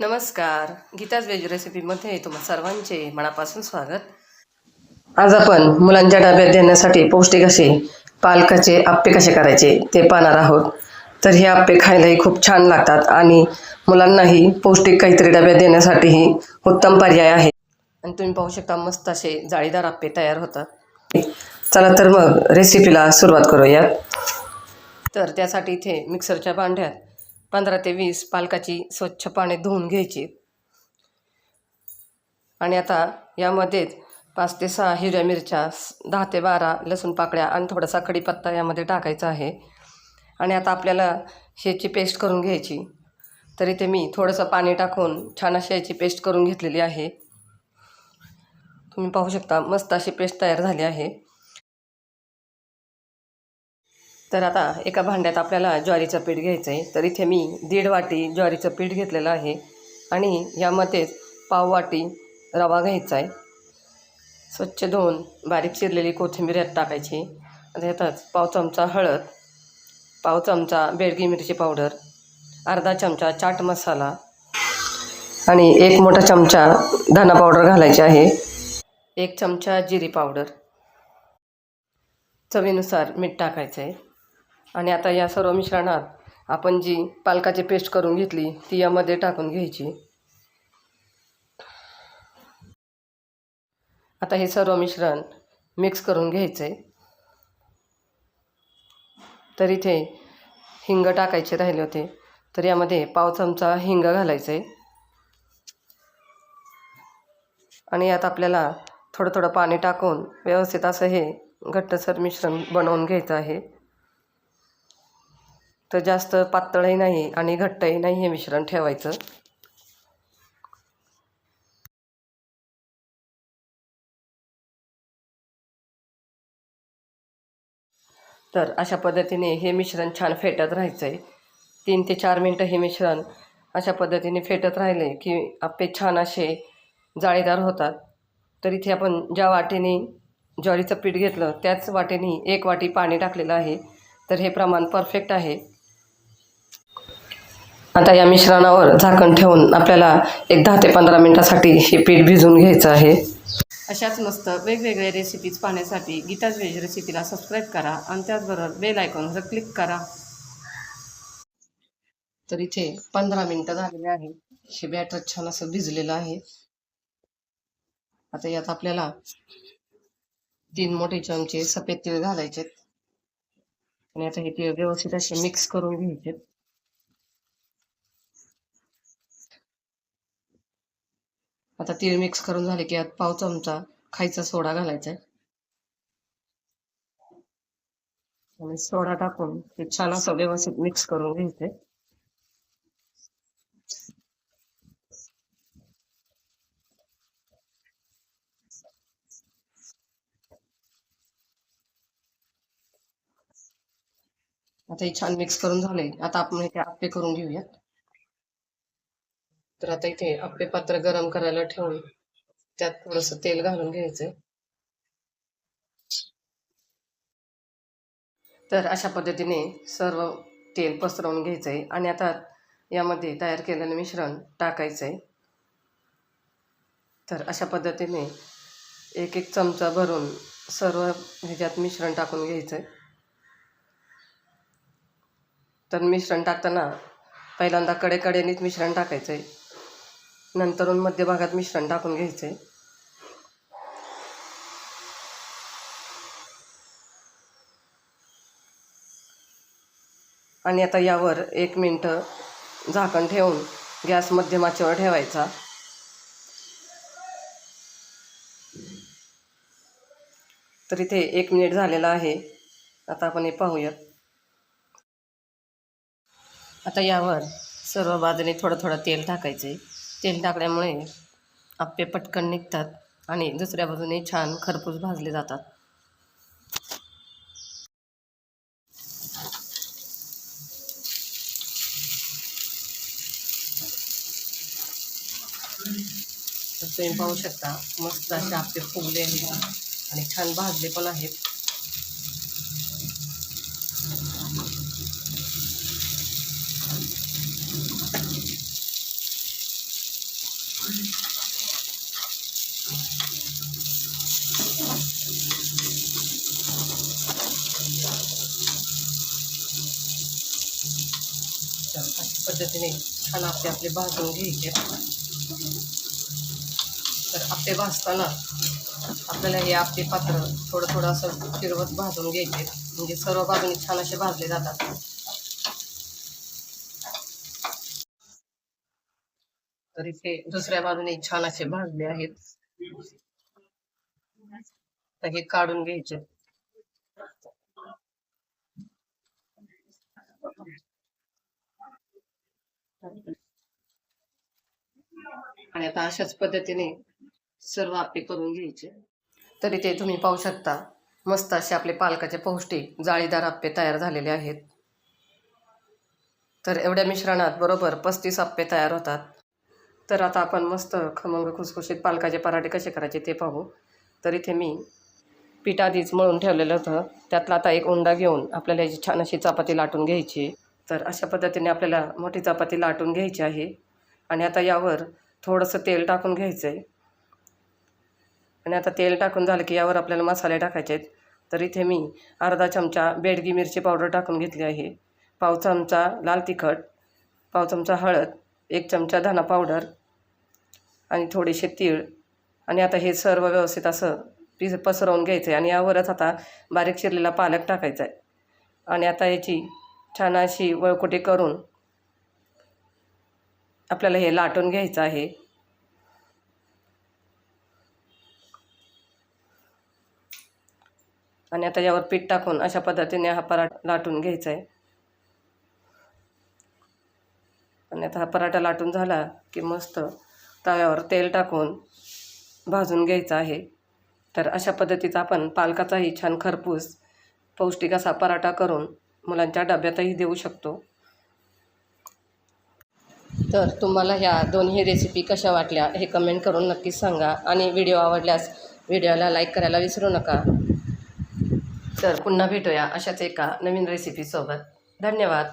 नमस्कार. गीताज व्हेज रेसिपीमध्ये तुम्हा सर्वांचे मनापासून स्वागत. आज आपण मुलांच्या डब्यात देण्यासाठी पौष्टिक असे पालकाचे आप्पे कसे करायचे ते पाहणार आहोत. तर हे आप्पे खायलाही खूप छान लागतात आणि मुलांनाही पौष्टिक काहीतरी डब्यात देण्यासाठीही उत्तम पर्याय आहे. आणि तुम्ही पाहू शकता मस्त असे जाळीदार आप्पे तयार होतात. चला तर मग रेसिपीला सुरुवात करूयात. तर त्यासाठी इथे मिक्सरच्या भांड्यात पंधरा ते वीस पालकाची स्वच्छ पाने धुवून घ्यायची. आणि आता यामध्येच पाच ते सहा हिरव्या मिरच्या दहा ते बारा लसूण पाकळ्या आणि थोडासा कढीपत्ता यामध्ये टाकायचा आहे. आणि आता आपल्याला ह्याची पेस्ट करून घ्यायची. तर इथे मी थोडंसं पाणी टाकून छान अशी याची पेस्ट करून घेतलेली आहे. तुम्ही पाहू शकता मस्त अशी पेस्ट तयार झाली आहे. तर आता एका भांड्यात आपल्याला ज्वारीचं पीठ घ्यायचं आहे तर इथे मी दीड वाटी ज्वारीचं पीठ घेतलेलं आहे. आणि यामध्येच पाव वाटी रवा घ्यायचा आहे स्वच्छ धुवून बारीक चिरलेली कोथिंबीर यात टाकायची. आणि यातच पाव चमचा हळद पाव चमचा बेडगी मिरची पावडर अर्धा चमचा चाट मसाला आणि एक मोठा चमचा धना पावडर घालायची आहे. एक चमचा जिरी पावडर. चवीनुसार मीठ टाकायचं आहे आणि आता या सर्व मिश्रणात आपण जी पालकाची पेस्ट करून घेतली ती यामध्ये टाकून घ्यायची. आता हे सर्व मिश्रण मिक्स करून घ्यायचं. आहे तर इथे हिंग टाकायचे राहिले होते. तर यामध्ये पाव चमचा हिंग घालायचं. आहे आणि यात आपल्याला थोडं थोडं पाणी टाकून व्यवस्थित असं हे घट्टसर मिश्रण बनवून घ्यायचं आहे. तर जास्त पातळही नाही आणि घट्टही नाही हे मिश्रण ठेवायचं. तर अशा पद्धतीने हे मिश्रण छान फेटत राहायचं आहे तीन ते चार मिनटं हे मिश्रण अशा पद्धतीने फेटत राहिले की आप्पे छान असे जाळीदार होतात. तर इथे आपण ज्या वाटेने ज्वारीचं पीठ घेतलं त्याच वाटेने एक वाटी पाणी टाकलेलं आहे. तर हे प्रमाण परफेक्ट आहे. आता या मिश्रणावर झाकण ठेवून आपल्याला एक दहा ते पंधरा मिनटासाठी हे पीठ भिजवून घ्यायचं आहे. अशाच मस्त वेगवेगळ्या रेसिपीज पाहण्यासाठी गीताज वेज रेसिपीला सबस्क्राईब करा आणि त्याचबरोबर बेल आयकॉनवर क्लिक करा. तर इथे पंधरा मिनटं झालेले आहे. हे बॅटर छान असं भिजलेलं आहे. आता यात आपल्याला तीन मोठे चमचे सफेद तीळ घालायचे आणि आता हे तीळ व्यवस्थित असे मिक्स करून घ्यायचे आता तीळ मिक्स करून झाले की यात पाव चमचा खायचा सोडा घालायचा आहे. आणि सोडा टाकून ते छान असं व्यवस्थित मिक्स करून घ्यायचे. आता हे छान मिक्स करून झाले. आता आपण इथे आप्पे करून घेऊयात. तर आता इथे आप्पे पात्र गरम करायला ठेवून त्यात थोडस तेल घालून घ्यायचंय. तर अशा पद्धतीने सर्व तेल पसरवून घ्यायचंय. आणि आता यामध्ये तयार केलेलं मिश्रण टाकायचंय. तर अशा पद्धतीने एक एक चमचा भरून सर्व ह्याच्यात मिश्रण टाकून घ्यायचंय. तर मिश्रण टाकताना पहिल्यांदा कडेकडेनीच मिश्रण टाकायचंय. नंतरून मध्यभागात मिश्रण टाकून घ्यायचंय. आणि आता यावर एक मिनटं झाकण ठेवून गॅस मध्यमाच्यावर ठेवायचा. तर इथे एक मिनिट झालेला आहे. आता आपण हे पाहूयात. आता यावर सर्व बाजूने थोडं थोडं तेल टाकायचं आहे तेल टाकल्यामुळे आप्पे पटकन निघतात आणि दुसऱ्या बाजूने छान खरपूस भाजले जातात. तुम्ही पाहू शकता मस्त असे आप्पे फुगले आहेत आणि छान भाजले पण आहेत. पद्धतीने छान आपले आपले भाजून घ्यायचे. तर आपले भाजताना आपल्याला हे आपले पात्र थोडं थोडं असं फिरवत भाजून घ्यायचे. म्हणजे सर्व बाजूने छान असे भाजले जातात. तर इथे दुसऱ्या छान असे भाजले आहेत. आणि आता अशाच पद्धतीने सर्व आपले करून घ्यायचे. तर इथे तुम्ही पाहू शकता. मस्त असे आपले पालकाचे पौष्टिक जाळीदार आप्पे तयार झालेले आहेत. तर एवढ्या मिश्रणात बरोबर पस्तीस आप्पे तयार होतात. तर आता आपण मस्त खमंग खुसखुशीत पालकाचे पराठे कसे करायचे ते पाहू. तर इथे मी पीठ आधीच मळून ठेवलेलं होतं. त्यातला आता एक उंडा घेऊन आपल्याला याची छान अशी चपाती लाटून घ्यायची. तर अशा पद्धतीने आपल्याला मोठी चपाती लाटून घ्यायची आहे. आणि आता यावर थोडंसं तेल टाकून घ्यायचं आहे आणि आता तेल टाकून झालं की यावर आपल्याला मसाले टाकायचे आहेत. तर इथे मी अर्धा चमचा बेडगी मिरची पावडर टाकून घेतली आहे. पाव चमचा लाल तिखट पाव चमचा हळद एक चमचा धना पावडर आणि थोडेसे तीळ. आणि आता हे सर्व व्यवस्थित असं पिस पसरवून घ्यायचं आहे आणि यावरच आता बारीक शिरलेला पालक टाकायचा आहे आणि आता याची छान अशी वळकुटी करून आपल्याला हे लाटून घ्यायचं आहे. आणि आता यावर पीठ टाकून अशा पद्धतीने हा पराठा लाटून घ्यायचा आहे आणि आता हा पराठा लाटून झाला की मस्त तव्यावर तेल टाकून भाजून घ्यायचा आहे. तर अशा पद्धतीचा आपण पालकाचाही छान खरपूस पौष्टिक असा पराठा करून मुलांच्या डब्यातही देऊ शकतो. तर तुम्हाला ह्या दोन्ही रेसिपी कशा वाटल्या हे कमेंट करून नक्कीच सांगा आणि व्हिडिओ आवडल्यास व्हिडिओला लाईक करायला विसरू नका. तर पुन्हा भेटूया अशाच एका नवीन रेसिपीसोबत धन्यवाद.